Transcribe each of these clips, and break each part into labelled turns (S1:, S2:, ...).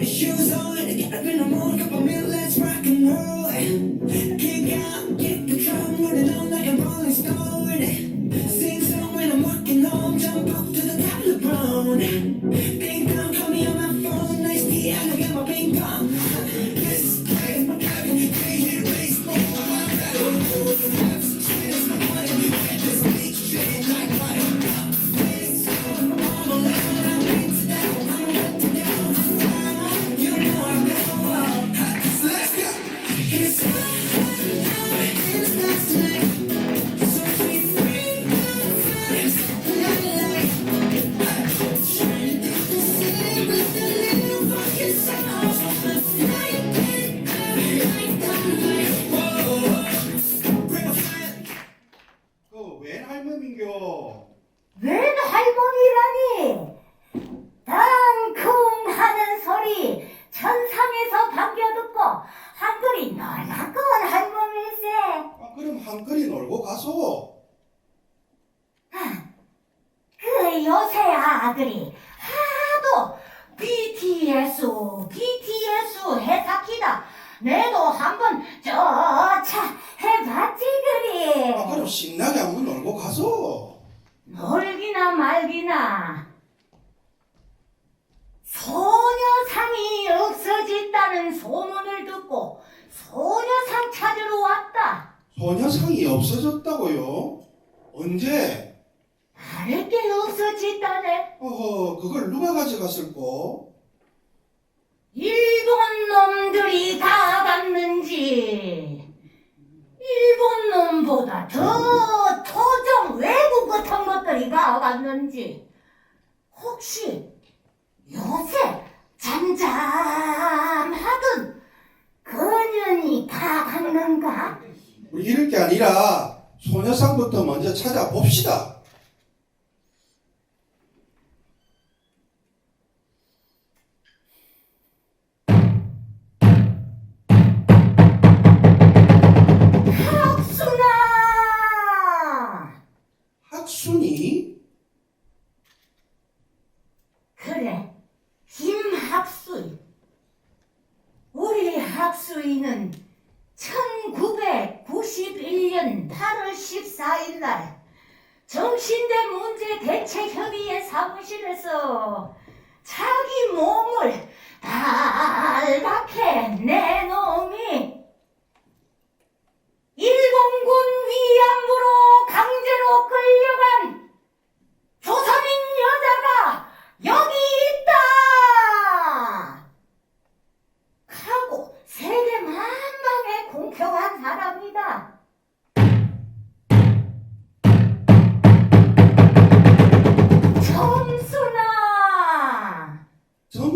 S1: Shoes on, up in the morning, cup of milk, let's
S2: 할머니인겨?
S3: 웬 할머니라니? 땅쿵 하는 소리 천상에서 반겨 듣고 한글이 놀라운 할머니일세.
S2: 아, 그럼 한거리 놀고 가소.
S3: 그 요새 아들이 하도 BTS, BTS 해삭히다. 내도 한번 해봤지
S2: 아, 그럼 신나게 한번 놀고 가소.
S3: 놀기나 말기나 소녀상이 없어졌다는 소문을 듣고 소녀상 찾으러 왔다.
S2: 소녀상이 없어졌다고요? 언제?
S3: 다를 게 없어졌다네.
S2: 어허, 그걸 누가 가져갔을꼬?
S3: 일본 놈들이 다 갔는지 일본 놈보다 더 토종 외국 같은 것들이 다 갔는지 혹시 요새 잠잠하던 그년이 다 갔는가?
S2: 우리 이럴 게 아니라 소녀상부터 먼저 찾아봅시다.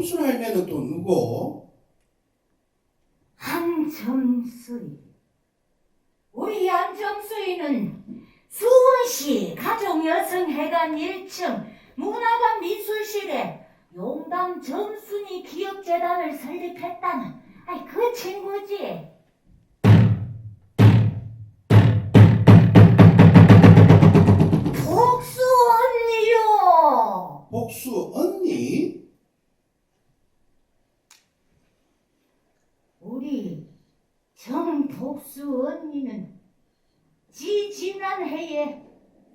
S3: 점수
S2: 할매는 또 누구?
S3: 한점수이 우리 한점수이는 수원시 가족여성회관 1층 문화관 미술실에 용담 점순이 기업재단을 설립했다는 아이 그 친구지. 복수 언니요.
S2: 복수 언니?
S3: 우리 정복수 언니는 지 지난 해에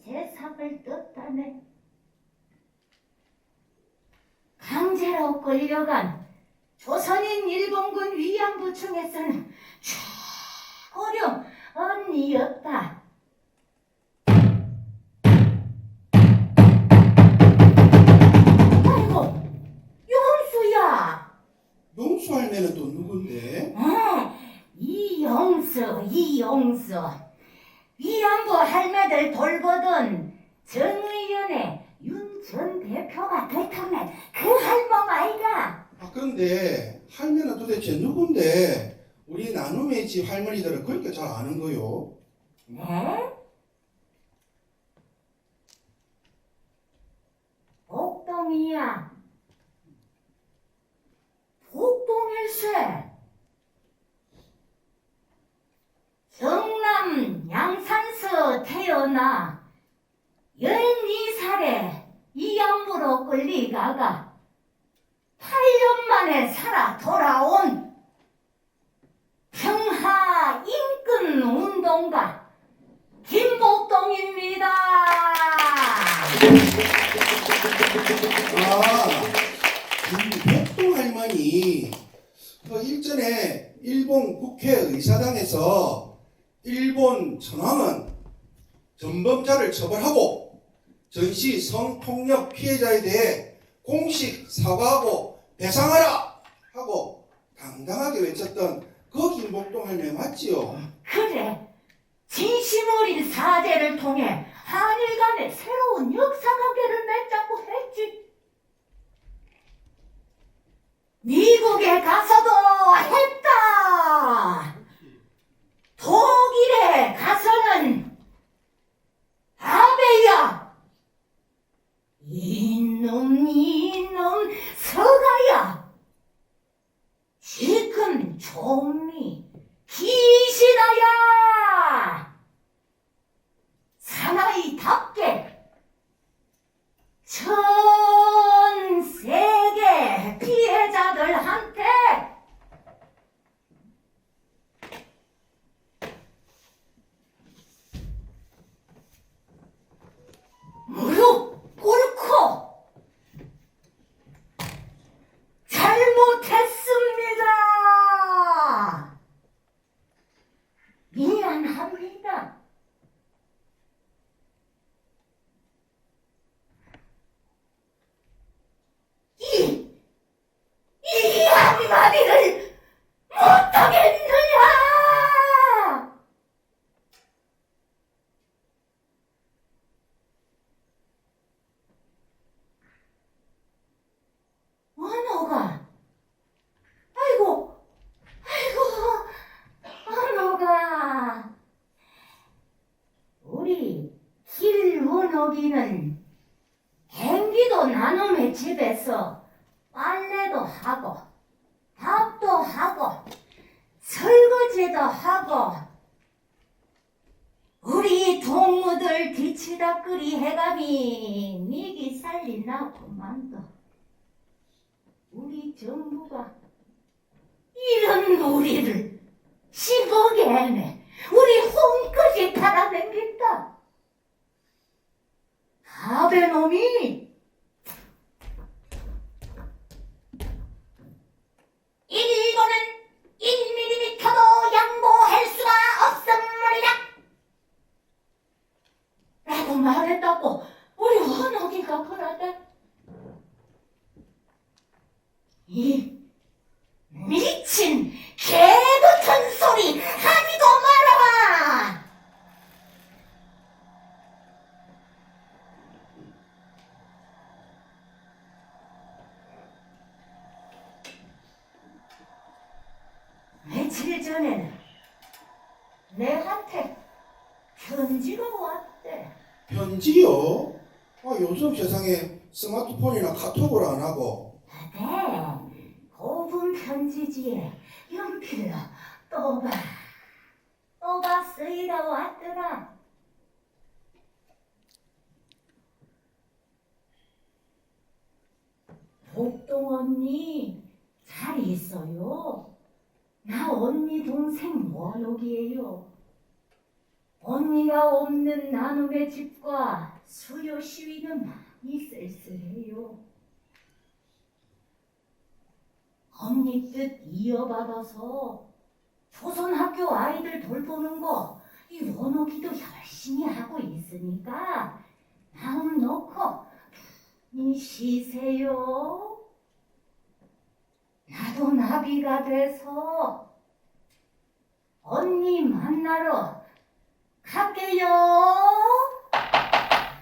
S3: 재상을 떴다네. 강제로 끌려간 조선인 일본군 위안부청에서
S2: 아는 거요?
S3: 네? 복동이야. 복동일세. 경남 양산서 태어나 12살에 이양부로 끌리다가 8년 만에 살아 돌아온 평화 인권 운동가 김복동입니다.
S2: 아, 김복동 할머니 그 일전에 일본 국회의사당에서 일본 천황은 전범자를 처벌하고 전시 성폭력 피해자에 대해 공식 사과하고 배상하라 하고 당당하게 외쳤던 그 김복동 할머니 맞지요?
S3: 그래, 어린 사죄를 통해 한일 간의 새로운 역사 관계를 맺자고 했지. 미국에 가서도 했다. 독일에 가서는 아베야. 이놈 이놈 서가야. 지금 총리 기시다야. 사나이답게 전 세계 피해자들한테 무릎 꿇고 잘못했습니다. 미안합니다. 이, 이 한마디를 못하겠느냐! 원호가, 아이고, 아이고, 원호가, 우리 길원호기는 행기도 나눔의 집에서 빨래도 하고 밥도 하고 설거지도 하고 우리 동무들 뒤치다끌이 해감이 미기 살린다고만도. 우리 정부가 이런 우리를 시국에 애매 우리 홈까지 팔아넘긴다 아베놈이 일본은 1mm도 양보할 수가 없습니다. 라고 말했다고 우리 원호기가 그러대. 이 미친 개 같은 소리 하지도 마라! 며칠 전에는 내한테 편지가 왔대.
S2: 편지요? 아, 요즘 세상에 스마트폰이나 카톡을 안 하고
S3: 네, 고분 편지지에 연필로 또봐 또봐 쓰이다 왔더라. 복동 언니 잘 있어요. 나 언니 동생 원옥이에요. 언니가 없는 나눔의 집과 수요 시위는 많이 쓸쓸해요. 언니 뜻 이어받아서 조선학교 아이들 돌보는 거 이 원옥이도 열심히 하고 있으니까 마음 놓고 이 쉬세요. 나도 나비가 돼서 언니 만나러 갈게요.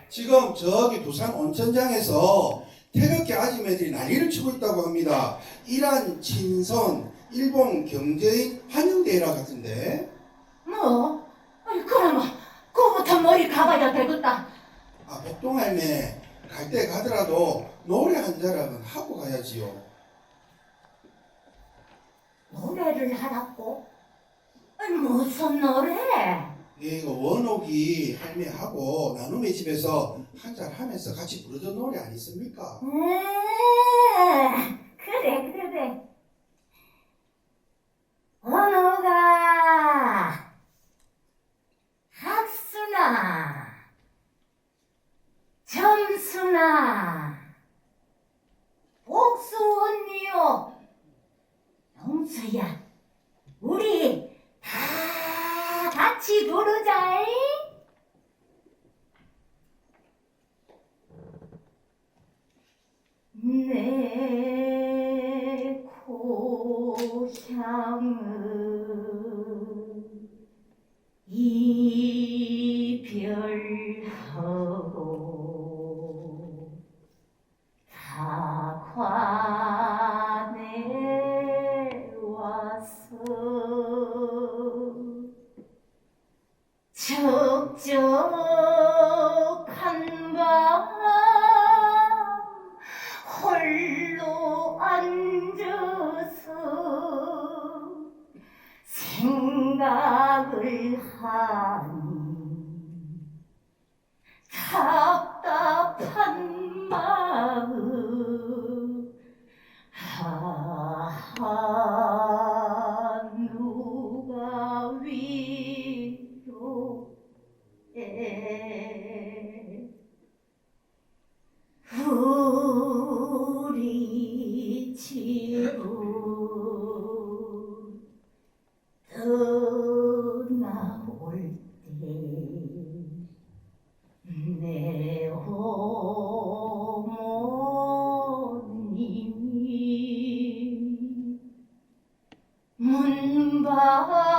S2: 지금 저기 부산 온천장에서 태극기 아줌매들이 난리를 치고 있다고 합니다. 이란 친선 일본 경제인 환영대회라 같은데
S3: 뭐? 아니 그러면 그부터 머리 가봐야 되겠다.
S2: 아 복동 할매 갈 때 가더라도 노래 한 자락은 하고 가야지요.
S3: 노래를 하라고? 아니 무슨 노래?
S2: 이거 원옥이 할매하고 나눔의 집에서 한잔 하면서 같이 부르던 노래 아니습니까?
S3: 음, 그래 그래. 언어가 학수나 점수나 복수 언니요 영수야 우리 다 같이 부르자잉? 내 고향은 이별하고 다 관에 와서 하 문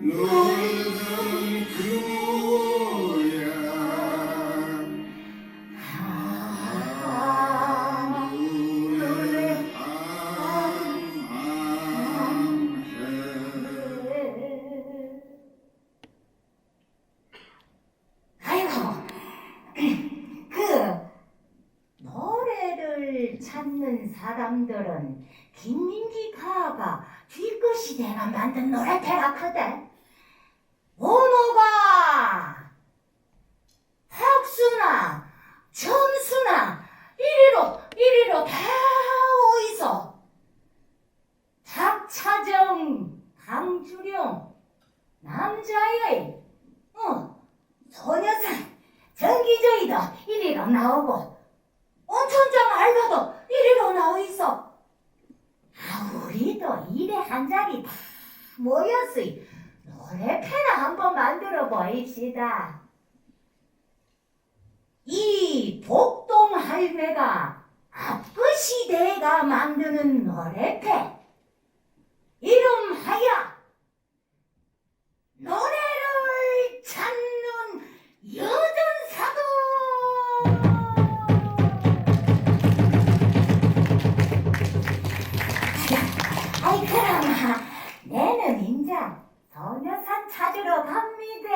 S4: 놀
S3: 내가 만든 노래패라거든. 원호가 학수나 점수나 이리로 이리로 다 오이소. 박차정, 강주령, 남자의 어. 소녀상 전기저이도 이리로 나오고 온천장 알바도 이리로 있어 아 우리도 일에 한 자리 다 모였어 노래패나 한번 만들어 보입시다. 이 복동 할매가 앞그 시대가 만드는 노래패. 이름하여 찾으